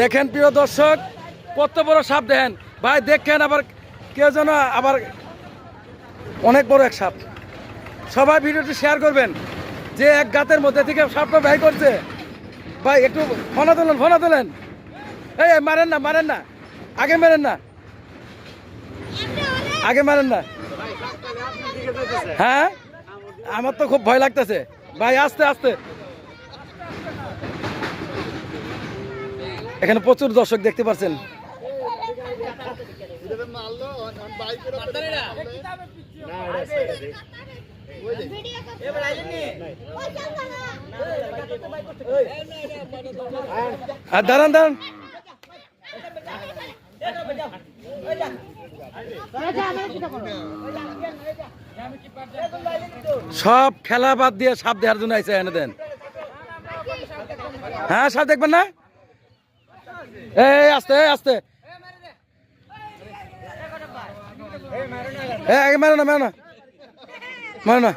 দেখেন প্রিয় দর্শক কত বড় সাপ দেখেন। ভাই দেখেন আবার কেউ যেন আবার অনেক বড় এক সাপ। সবাই ভিডিওটি শেয়ার করবেন যে এক গাতের মধ্যে থেকে সাপটা ভাই করছে। ভাই একটু ফোনা তোলেন ফোনা তোলেন। এই, মারেন না মারেন না। আগে মারেন না। আগে মারেন না। হ্যাঁ? আমার তো খুব ভয় লাগতেছে। ভাই আস্তে আস্তে। এখানে প্রচুর দর্শক দেখতে পাচ্ছেন দাঁড়ান দাঁড়ান। সব খেলা বাদ দিয়ে সাপ দেওয়ার জন্য আইসে এনে দেন। হ্যাঁ সাপ দেখবেন না? এই আস্তে আস্তে। এই মারো না মারো না। মারো না।